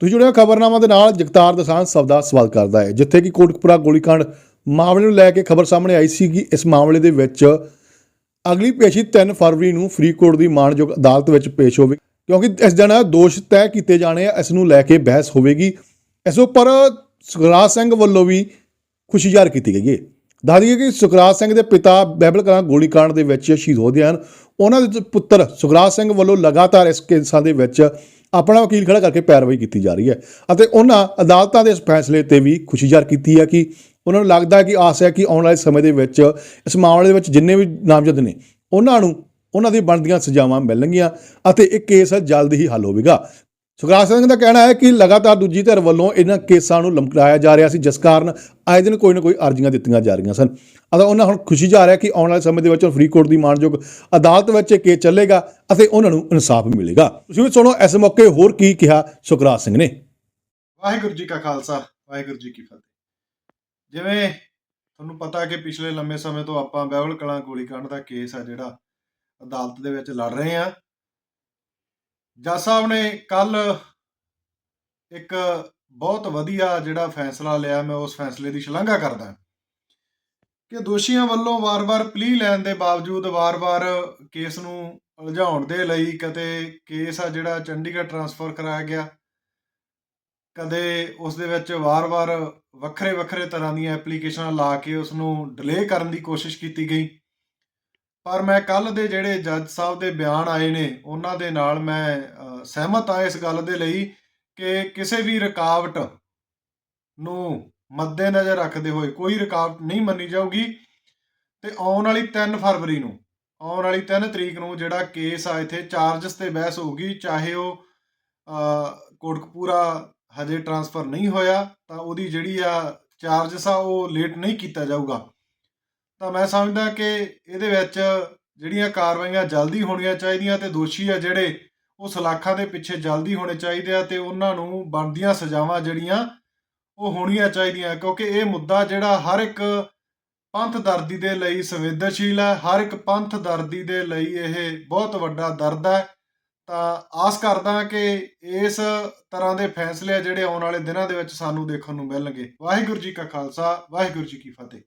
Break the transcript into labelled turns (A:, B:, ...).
A: ਤੁਸੀਂ ਜੁੜਿਆ ਖਬਰਨਾਮਾ ਦੇ ਨਾਲ, ਜਗਤਾਰ ਦਸਾਂ ਸਭ ਦਾ ਸਵਾਲ ਕਰਦਾ ਹੈ। ਜਿੱਥੇ ਕਿ ਕੋਟਕਪੁਰਾ ਗੋਲੀकांड ਮਾਮਲੇ ਨੂੰ ਲੈ ਕੇ ਖਬਰ ਸਾਹਮਣੇ ਆਈ ਸੀ ਕਿ ਇਸ ਮਾਮਲੇ ਦੇ ਵਿੱਚ ਅਗਲੀ ਪੇਸ਼ੀ 3 ਫਰਵਰੀ ਨੂੰ ਫਰੀਦਕੋਟ ਦੀ ਮਾਣਯੋਗ ਅਦਾਲਤ ਵਿੱਚ ਪੇਸ਼ ਹੋਵੇ, ਕਿਉਂਕਿ ਇਸ ਦਿਨ ਦੋਸ਼ ਤੈਅ ਕੀਤੇ ਜਾਣੇ ਆ, ਇਸ ਨੂੰ ਲੈ ਕੇ ਬਹਿਸ ਹੋਵੇਗੀ। ਇਸ ਉੱਪਰ ਸੁਖਰਾਜ ਸਿੰਘ ਵੱਲੋਂ ਵੀ ਖੁਸ਼ੀ ਜ਼ਾਹਰ ਕੀਤੀ ਗਈ ਹੈ। ਦੱਸ ਕਿ ਸੁਖਰਾਜ ਸਿੰਘ ਦੇ ਪਿਤਾ ਬਹਿਬਲ ਕਰਾਂ ਗੋਲੀकांड ਦੇ ਵਿੱਚ ਸ਼ਹੀਦ ਹੋ ਗਏ ਹਨ। ਉਹਨਾਂ ਦੇ ਪੁੱਤਰ ਸੁਖਰਾਜ ਸਿੰਘ ਵੱਲੋਂ ਲਗਾਤਾਰ ਇਸ ਕੇਸਾਂ ਦੇ ਵਿੱਚ ਆਪਣਾ ਵਕੀਲ ਖੜਾ ਕਰਕੇ ਪੈਰਵਾਈ ਕੀਤੀ ਜਾ ਰਹੀ ਹੈ। ਅਤੇ ਉਹਨਾਂ ਅਦਾਲਤਾਂ ਦੇ ਇਸ ਫੈਸਲੇ ਤੇ ਵੀ ਖੁਸ਼ੀ ਜ਼ਾਹਰ ਕੀਤੀ ਹੈ ਕਿ ਉਹਨਾਂ ਨੂੰ ਲੱਗਦਾ ਹੈ ਕਿ ਆਸ ਹੈ ਕਿ ਆਉਣ ਵਾਲੇ ਸਮੇਂ ਦੇ ਵਿੱਚ ਇਸ ਮਾਮਲੇ ਦੇ ਵਿੱਚ ਜਿੰਨੇ ਵੀ ਨਾਮਜ਼ਦ ਨੇ, ਉਹਨਾਂ ਨੂੰ ਉਹਨਾਂ ਦੀ ਬਣਦੀਆਂ ਸਜ਼ਾਵਾਂ ਮਿਲਣਗੀਆਂ ਅਤੇ ਇਹ ਕੇਸ ਜਲਦ ਹੀ ਹੱਲ ਹੋਵੇਗਾ। ਸੁਖਰਾਜ ਸਿੰਘ ਦਾ ਕਹਿਣਾ ਹੈ ਕਿ ਲਗਾਤਾਰ ਦੂਜੀ ਧਿਰ ਵੱਲੋਂ ਇਹਨਾਂ ਕੇਸਾਂ ਨੂੰ ਲਮਕਾਇਆ ਜਾ ਰਿਹਾ ਸੀ, ਜਿਸ ਕਾਰਨ ਆਏ ਦਿਨ ਕੋਈ ਨਾ ਕੋਈ ਅਰਜ਼ੀਆਂ ਦਿੱਤੀਆਂ ਜਾ ਰਹੀਆਂ ਸਨ। ਅਤੇ ਉਹਨਾਂ ਹੁਣ ਖੁਸ਼ੀ ਜਾ ਰਿਹਾ ਕਿ ਆਉਣ ਵਾਲੇ ਸਮੇਂ ਦੇ ਵਿੱਚ ਫਰੀਦਕੋਟ ਦੀ ਮਾਣਯੋਗ ਅਦਾਲਤ ਵਿੱਚ ਇਹ ਕੇਸ ਚੱਲੇਗਾ ਅਤੇ ਉਹਨਾਂ ਨੂੰ ਇਨਸਾਫ ਮਿਲੇਗਾ। ਤੁਸੀਂ ਵੀ ਸੁਣੋ, ਇਸ ਮੌਕੇ ਹੋਰ ਕੀ ਕਿਹਾ ਸੁਖਰਾਜ ਸਿੰਘ ਨੇ।
B: ਵਾਹਿਗੁਰੂ ਜੀ ਕਾ ਖਾਲਸਾ, ਵਾਹਿਗੁਰੂ ਜੀ ਕੀ ਫਤਿਹ। ਜਿਵੇਂ ਤੁਹਾਨੂੰ ਪਤਾ ਕਿ ਪਿਛਲੇ ਲੰਮੇ ਸਮੇਂ ਤੋਂ ਆਪਾਂ ਬਾਈਬਲ ਕਲਾਂ ਗੋਲੀकांड ਦਾ ਕੇਸ ਆ ਜਿਹੜਾ ਅਦਾਲਤ ਦੇ ਵਿੱਚ ਲੜ ਰਹੇ ਆ ਜੱਜ ਸਾਹਿਬ ਨੇ ਕੱਲ ਇੱਕ ਬਹੁਤ ਵਧੀਆ ਜਿਹੜਾ ਫੈਸਲਾ ਲਿਆ, ਮੈਂ ਉਸ ਫੈਸਲੇ ਦੀ ਸ਼ਲਾਘਾ ਕਰਦਾ ਕਿ ਦੋਸ਼ੀਆਂ ਵੱਲੋਂ ਵਾਰ-ਵਾਰ ਪਲੀ ਲੈਣ ਦੇ ਬਾਵਜੂਦ ਵਾਰ-ਵਾਰ ਕੇਸ ਨੂੰ ਉਲਝਾਉਣ ਦੇ ਲਈ ਕਦੇ ਕੇਸ ਆ ਜਿਹੜਾ ਚੰਡੀਗੜ੍ਹ ਟਰਾਂਸਫਰ ਕਰਾਇਆ ਗਿਆ, ਕਦੇ ਉਸ ਦੇ ਵਿੱਚ ਵਾਰ-ਵਾਰ ਵੱਖਰੇ-ਵੱਖਰੇ ਤਰ੍ਹਾਂ ਦੀਆਂ ਐਪਲੀਕੇਸ਼ਨਾਂ ਲਾ ਕੇ ਉਸ ਨੂੰ ਡਿਲੇ ਕਰਨ ਦੀ ਕੋਸ਼ਿਸ਼ ਕੀਤੀ ਗਈ। ਪਰ ਮੈਂ ਕੱਲ ਦੇ ਜਿਹੜੇ ਜੱਜ ਸਾਹਿਬ ਦੇ ਬਿਆਨ ਆਏ ਨੇ ਉਹਨਾਂ ਦੇ ਨਾਲ ਮੈਂ ਸਹਿਮਤ ਆ ਇਸ ਗੱਲ ਦੇ ਲਈ ਕਿ ਕਿਸੇ ਵੀ ਰੁਕਾਵਟ ਨੂੰ ਮੱਦੇਨਜ਼ਰ ਰੱਖਦੇ ਹੋਏ ਕੋਈ ਰੁਕਾਵਟ ਨਹੀਂ ਮੰਨੀ ਜਾਊਗੀ। ਤੇ ਆਉਣ ਵਾਲੀ 3 ਫਰਵਰੀ ਨੂੰ ਆਉਣ ਵਾਲੀ 3 ਤਰੀਕ ਨੂੰ ਜਿਹੜਾ ਕੇਸ ਆ ਇੱਥੇ ਚਾਰਜਸ ਤੇ ਬਹਿਸ ਹੋਊਗੀ ਚਾਹੇ ਉਹ ਅ, ਕੋਟਕਪੂਰਾ ਹਜੇ ਟਰਾਂਸਫਰ ਨਹੀਂ ਹੋਇਆ ਤਾਂ ਉਹਦੀ ਜਿਹੜੀ ਆ ਚਾਰਜਸ ਆ ਉਹ ਲੇਟ ਨਹੀਂ ਕੀਤਾ ਜਾਊਗਾ। ਤਾਂ ਮੈਂ ਸਮਝਦਾ ਕਿ ਇਹਦੇ ਵਿੱਚ ਜਿਹੜੀਆਂ ਕਾਰਵਾਈਆਂ ਜਲਦੀ ਹੋਣੀਆਂ ਚਾਹੀਦੀਆਂ ਤੇ ਦੋਸ਼ੀ ਆ ਜਿਹੜੇ, ਉਹ ਸਲਾਖਾਂ ਦੇ ਪਿੱਛੇ ਜਲਦੀ ਹੋਣੇ ਚਾਹੀਦੇ ਆ ਤੇ ਉਹਨਾਂ ਨੂੰ ਬਣਦੀਆਂ ਸਜ਼ਾਵਾਂ ਜਿਹੜੀਆਂ, ਉਹ ਹੋਣੀਆਂ ਚਾਹੀਦੀਆਂ। ਕਿਉਂਕਿ ਇਹ ਮੁੱਦਾ ਜਿਹੜਾ ਹਰ ਇੱਕ ਪੰਥ ਦਰਦੀ ਦੇ ਲਈ ਸੰਵੇਦਨਸ਼ੀਲ ਹੈ, ਹਰ ਇੱਕ ਪੰਥ ਦਰਦੀ ਦੇ ਲਈ ਇਹ ਬਹੁਤ ਵੱਡਾ ਦਰਦ ਹੈ। ਤਾਂ ਆਸ ਕਰਦਾ ਕਿ ਇਸ ਤਰ੍ਹਾਂ ਦੇ ਫੈਸਲੇ ਆ ਜਿਹੜੇ ਆਉਣ ਵਾਲੇ ਦਿਨਾਂ ਦੇ ਵਿੱਚ ਸਾਨੂੰ ਦੇਖਣ ਨੂੰ ਮਿਲਣਗੇ। ਵਾਹਿਗੁਰੂ ਜੀ ਕਾ ਖਾਲਸਾ, ਵਾਹਿਗੁਰੂ ਜੀ ਕੀ ਫਤਿਹ।